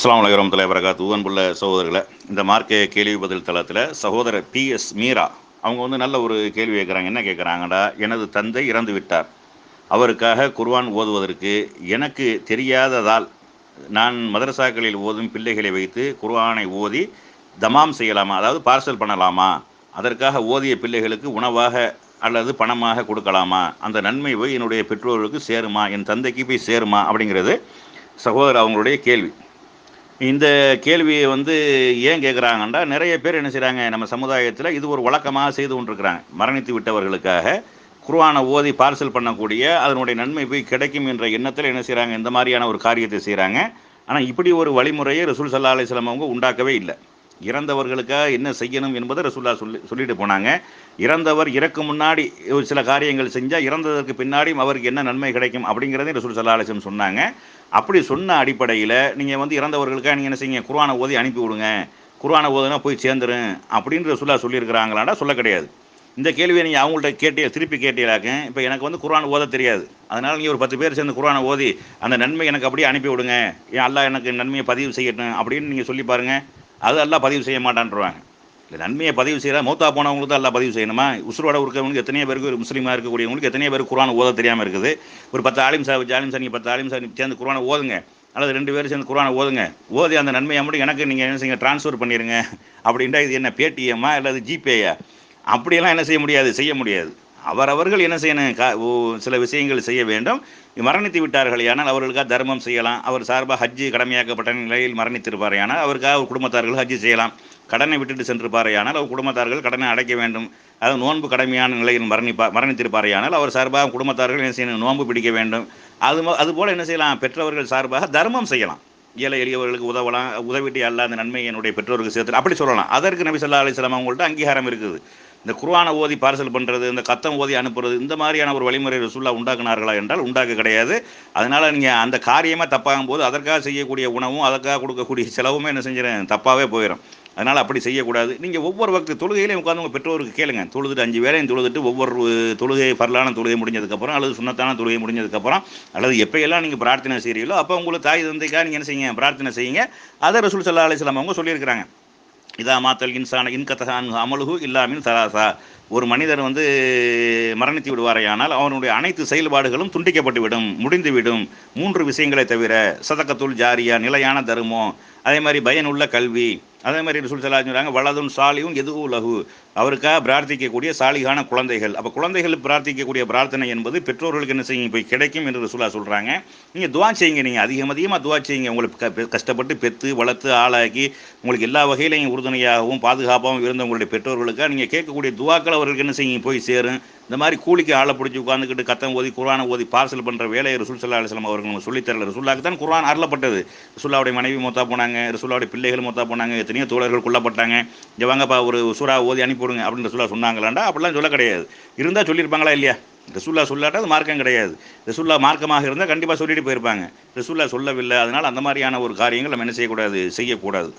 அஸ்லாம் வலைக்கம் தலைவரகாத் அன்புள்ள சகோதரர்களை இந்த மார்க்க கேள்வி பதில் தளத்தில் சகோதரர் பி. எஸ். மீரா அவங்க வந்து நல்ல ஒரு கேள்வி கேட்குறாங்க. என்ன கேட்குறாங்கடா? எனது தந்தை இறந்து விட்டார். அவருக்காக குர்வான் ஓதுவதற்கு எனக்கு தெரியாததால் நான் மதரசாக்களில் ஓதும் பிள்ளைகளை வைத்து குர்வானை ஓதி தமாம் செய்யலாமா? அதாவது பார்சல் பண்ணலாமா? அதற்காக ஓதிய பிள்ளைகளுக்கு உணவாக அல்லது பணமாக கொடுக்கலாமா? அந்த நன்மை போய் என்னுடைய பெற்றோர்களுக்கு சேருமா? என் தந்தைக்கு போய் சேருமா? அப்படிங்கிறது சகோதரர் அவங்களுடைய கேள்வி. இந்த கேள்வியை வந்து ஏன் கேட்குறாங்கன்னா நிறைய பேர் என்ன செய்கிறாங்க நம்ம சமுதாயத்தில் இது ஒரு வழக்கமாக செய்து கொண்டிருக்கிறாங்க. மரணித்து விட்டவர்களுக்காக குருவானை ஓதி பார்சல் பண்ணக்கூடிய அதனுடைய நன்மை போய் கிடைக்கும் என்ற எண்ணத்தில் என்ன செய்கிறாங்க இந்த மாதிரியான ஒரு காரியத்தை செய்கிறாங்க ஆனால் இப்படி ஒரு வழிமுறையை ரசூல் சல்லா அலிஸ்லாம் அவங்க உண்டாக்கவே இல்லை. இறந்தவர்களுக்காக என்ன செய்யணும் என்பதை ரசூல்லா சொல்லி சொல்லிட்டு போனாங்க. இறந்தவர் இறக்கும் முன்னாடி ஒரு சில காரியங்கள் செஞ்சால் இறந்ததற்கு பின்னாடியும் அவருக்கு என்ன நன்மை கிடைக்கும் அப்படிங்கிறதே ரசூல் சல்லா அலிஸ்லம் சொன்னாங்க. அப்படி சொன்ன அடிப்படையில் நீங்கள் வந்து இறந்தவர்களுக்காக நீங்கள் என்ன செய்யுங்க? குர்ஆனை ஓதி அனுப்பி விடுங்க. குர்ஆனை ஓதுனா போய் சேர்ந்துரும் அப்படின்னு ரசூல்லா சொல்லியிருக்கிறாங்களாண்டா சொல்ல கிடையாது. இந்த கேள்வியை நீங்கள் அவங்கள்ட்ட கேட்டே திருப்பி கேட்டீங்களாக்க இப்போ எனக்கு வந்து குர்ஆன் ஓத தெரியாது. அதனால் நீங்கள் ஒரு பத்து பேர் சேர்ந்து குரானை ஓதி அந்த நன்மை எனக்கு அப்படியே அனுப்பி விடுங்க. ஏன் அல்லாஹ் எனக்கு நன்மையை பதிவு செய்யட்டும் அப்படின்னு நீங்கள் சொல்லி பாருங்கள் அது எல்லாம் பதிவு செய்ய மாட்டான்ருவாங்க. இல்லை நன்மையை பதிவு செய்கிறா மூத்தா போனவங்களுக்கு தான் எல்லாம் பதிவு செய்யணுமா? உசுரோட இருக்கிறவங்களுக்கு எத்தனையோ பேருக்கு ஒரு முஸ்லீமாக இருக்கக்கூடியவங்களுக்கு எத்தனையோ பேர் குரான் ஓத தெரியாமல் இருக்குது. ஒரு பத்து ஆலிம் சாஹிப் ஜாலிம் சார் நீங்கள் பத்து ஆலிம் சார் சேர்ந்து குரானை ஓதுங்க. அல்லது ரெண்டு பேரும் சேர்ந்து குரானை ஓதுங்க. ஓதி அந்த நன்மையை மட்டும் எனக்கு நீங்கள் என்ன செய்யுங்க ட்ரான்ஸ்ஃபர் பண்ணிடுங்க அப்படின்ட்டா இது என்ன பேடிஎம்மா அல்லது ஜிபேயா அப்படியெல்லாம் என்ன செய்ய முடியாது செய்ய முடியாது. அவரவர்கள் என்ன செய்யணும்? ஓ சில விஷயங்கள் செய்ய வேண்டும். மரணித்து விட்டார்கள் ஆனால் அவர்களுக்காக தர்மம் செய்யலாம். அவர் சார்பாக ஹஜ்ஜு கடமையாக்கப்பட்ட நிலையில் மரணித்திருப்பாரையானால் அவருக்காக அவர் குடும்பத்தார்கள் ஹஜ்ஜு செய்யலாம். கடனை விட்டுட்டு சென்றிருப்பாரையானால் அவர் குடும்பத்தார்கள் கடனை அடைக்க வேண்டும். அதாவது நோன்பு கடமையான நிலையில் மரணிப்பா மரணித்திருப்பாரையானால் அவர் சார்பாக குடும்பத்தார்கள் என்ன செய்யணும்? நோன்பு பிடிக்க வேண்டும். அது அதுபோல் என்ன செய்யலாம்? பெற்றவர்கள் சார்பாக தர்மம் செய்யலாம். ஏழை எளியவர்களுக்கு உதவலாம் உதவிட்டு அல்ல அந்த நன்மை என்னுடைய பெற்றோருக்கு சேர்த்து அப்படி சொல்லலாம். அதற்கு நபி சொல்லா அலிஸ்லாம் அவங்கள்ட்ட அங்கீகாரம் இருக்குது. இந்த குர்வானை ஓதி பார்சல் பண்ணுறது இந்த கத்தம் ஓதி அனுப்புறது இந்த மாதிரியான ஒரு வழிமுறை ரசூல்லா உண்டாக்குனார்களா என்றால் உண்டாக்க கிடையாது. அதனால் நீங்கள் அந்த காரியமாக தப்பாகும் போது அதற்காக செய்யக்கூடிய உணவும் அதற்காக கொடுக்கக்கூடிய செலவுமே என்ன செஞ்சிடும் தப்பாகவே போயிடும் அதனால் அப்படி செய்யக்கூடாது. நீங்கள் ஒவ்வொரு வக்து தொழுகையிலையும் உட்காந்து உங்கள் பெற்றோருக்கு கேளுங்க. தொழுதுட்டு அஞ்சு வேலையும் தொழுதுட்டு ஒவ்வொரு தொழுகை பரலான தொழுகை முடிஞ்சதுக்கப்புறம் அல்லது சுண்ணத்தான தொழுகை முடிஞ்சதுக்கப்புறம் அல்லது எப்போயெல்லாம் நீங்கள் பிரார்த்தனை செய்கிறீங்களோ அப்போ உங்களுக்கு தாய் தந்தைக்காக நீங்கள் என்ன செய்யுங்க? பிரார்த்தனை செய்யுங்க. அதை ரசூல் சல்லா அலிஸ்லாம் அவங்க சொல்லியிருக்கிறாங்க. இதா மாத்தல் இன்சான இன்கத்தகான் அமலுகு இல்லாமின் சராசா ஒரு மனிதர் வந்து மரணித்து விடுவாரையானால் அவனுடைய அனைத்து செயல்பாடுகளும் துண்டிக்கப்பட்டுவிடும் முடிந்துவிடும். மூன்று விஷயங்களை தவிர சதக்கத்துள் ஜாரியா நிலையான தருமம் அதே மாதிரி பயனுள்ள கல்வி. அதே மாதிரி ரசூல் சல்லா சொல்கிறாங்க வலதுன் சாலியும் எதுவும் லகு அவருக்காக பிரார்த்திக்கக்கூடிய சாலிகான குழந்தைகள். அப்போ குழந்தைகள் பிரார்த்திக்கக்கூடிய பிரார்த்தனை என்பது பெற்றோர்களுக்கு என்ன செய்யுங்க போய் கிடைக்கும் என்று ரசூலா சொல்கிறாங்க நீங்கள் துவா செய்யுங்க நீங்கள் அதிகம் அதிகமாக துவா செய்யுங்க. உங்களுக்கு கஷ்டப்பட்டு பெற்று வளர்த்து ஆளாக்கி உங்களுக்கு எல்லா வகையிலையும் உறுதுணையாகவும் பாதுகாப்பாகவும் இருந்த உங்களுடைய பெற்றோர்களுக்காக நீங்கள் கேட்கக்கூடிய துவாக்கள் அவர்களுக்கு என்ன செய்யுங்க போய் சேரும். இந்த மாதிரி கூலிக்கு ஆளை பிடிச்சி உட்காந்துக்கிட்டு கத்தம் ஓதி குரானை ஓதி பார்சல் பண்ணுற வேலையை ரசூல் சல்லா அலிஸ்லாம் அவர்கள் சொல்லித்தரல ரசூல்லாக்கு தான் குரான் அருளப்பட்டது. ரசூல்லாவுடைய மனைவி மொத்தா போனாங்க ரசூல்லாவுடைய பிள்ளைகள் மொத்தா போனாங்க எத்தனையோ தோழர்கள் கொல்லப்பட்டாங்க. ஜவாங்கப்பா ஒரு சூறா ஓதி அனுப்பிவிடுங்க அப்படின்னு ரசூல்லா சொன்னாங்களாண்டா அப்படிலாம் சொல்ல கிடையாது. இருந்தால் சொல்லியிருப்பாங்களா இல்லையா? ரசூல்லா சொல்லாட்டா அது மார்க்கம் கிடையாது. ரசூல்லா மார்க்கமாக இருந்தால் கண்டிப்பாக சொல்லிட்டு போயிருப்பாங்க. ரசூல்லா சொல்லவில்லை அதனால் அந்த மாதிரியான ஒரு காரியங்கள் நம்ம என்ன செய்யக்கூடாது? செய்யக்கூடாது.